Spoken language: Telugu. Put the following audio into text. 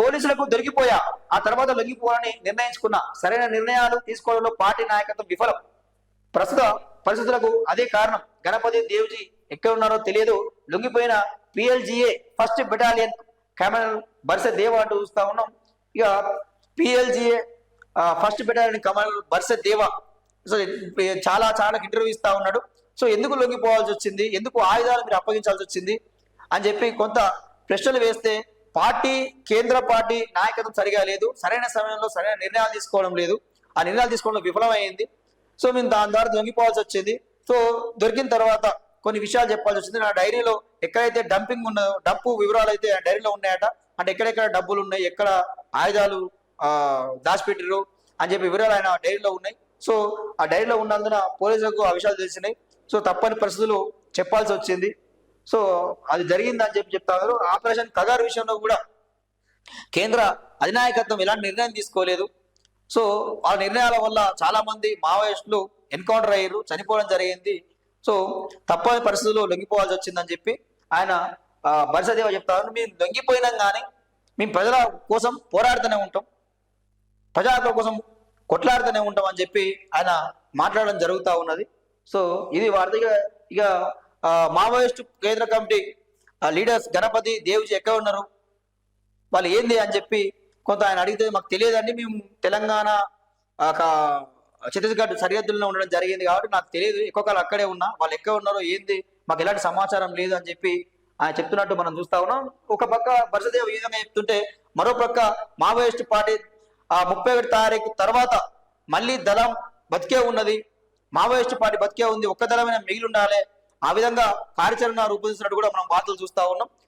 పోలీసులకు దొరికిపోయా. ఆ తర్వాత లొంగిపోవాలని నిర్ణయించుకున్నా. సరైన నిర్ణయాలు తీసుకోవడంలో పార్టీ నాయకత్వం విఫలం. ప్రస్తుత పరిస్థితులకు అదే కారణం. గణపతి దేవ్జీ ఎక్కడ ఉన్నారో తెలియదు. లొంగిపోయిన PLGA first battalion commander Barsa Deva అంటూ చూస్తా ఉన్నాం. ఇక PLGA first battalion commander Barsa Deva. So చాలా చాలా ఇంటర్వ్యూ ఇస్తా ఉన్నాడు. సో ఎందుకు లొంగిపోవాల్సి వచ్చింది? ఎందుకు ఆయుధాలు మీరు అప్పగించాల్సి వచ్చింది? అని చెప్పి కొంత ప్రశ్నలు వేస్తే పార్టీ కేంద్ర పార్టీ నాయకత్వం సరిగా లేదు సరైన సమయంలో సరైన నిర్ణయాలు తీసుకోవడం లేదు. ఆ నిర్ణయాలు తీసుకోవడం విఫలమైంది. సో మేము దాని ద్వారా దొంగిపోవాల్సి వచ్చింది. సో దొరికిన తర్వాత కొన్ని విషయాలు చెప్పాల్సి వచ్చింది. నా డైరీలో ఎక్కడైతే డంపింగ్ ఉన్నదో డప్పు వివరాలు అయితే ఆ డైరీలో ఉన్నాయట అంటే ఎక్కడెక్కడ డబ్బులు ఉన్నాయి ఎక్కడ ఆయుధాలు ఆ, దాచిపెట్టిరు అని చెప్పి వివరాలు ఆయన డైరీలో ఉన్నాయి. సో ఆ డైరీలో ఉన్నందున పోలీసులకు ఆ విషయాలు తెలిసినాయి. సో తప్పని పరిస్థితులు చెప్పాల్సి వచ్చింది. సో అది జరిగిందని చెప్పి చెప్తారు ఆపరేషన్ కగారు విషయంలో కూడా కేంద్ర అధినాయకత్వం ఎలాంటి నిర్ణయం తీసుకోలేదు. సో ఆ నిర్ణయాల వల్ల చాలా మంది మావోయిస్టులు ఎన్కౌంటర్ అయ్యారు చనిపోవడం జరిగింది. సో తప్పని పరిస్థితుల్లో లొంగిపోవాల్సి వచ్చిందని చెప్పి ఆయన ఆ, బరిసదేవ మేము లొంగిపోయినాం కానీ మేము ప్రజల కోసం పోరాడుతూనే ఉంటాం. ప్రజల కోసం కొట్లాడుతూనే ఉంటాం అని చెప్పి ఆయన మాట్లాడడం జరుగుతూ ఉన్నది. సో ఇది వార్త ఇక మావోయిస్టు కేంద్ర కమిటీ ఆ, లీడర్స్ గణపతి దేవుజీ ఎక్కడ ఉన్నారు? వాళ్ళు ఏంది అని చెప్పి కొంత ఆయన అడిగితే మాకు తెలియదండి మేము తెలంగాణ ఒక ఛత్తీస్గఢ్ సరిహద్దుల్లో ఉండడం జరిగింది కాబట్టి నాకు తెలియదు ఎక్కువ కాలం అక్కడే ఉన్నా వాళ్ళు ఎక్కడ ఉన్నారో ఏంది మాకు ఎలాంటి సమాచారం లేదు అని చెప్పి ఆయన చెప్తున్నట్టు మనం చూస్తా ఉన్నాం. ఒక పక్క బర్సదేవ్ ఈ విధంగా చెప్తుంటే మరో పక్క మావోయిస్ట్ పార్టీ ఆ ముప్పై ఒకటి తారీఖు తర్వాత మళ్ళీ దళం బతికే ఉన్నది మావోయిస్ట్ పార్టీ బతికే ఉంది ఒక్క దళమైన మిగిలి ఉండాలి ఆ విధంగా కార్యాచరణ రూపొందిస్తున్నట్టు కూడా మనం వార్తలు చూస్తా ఉన్నాం.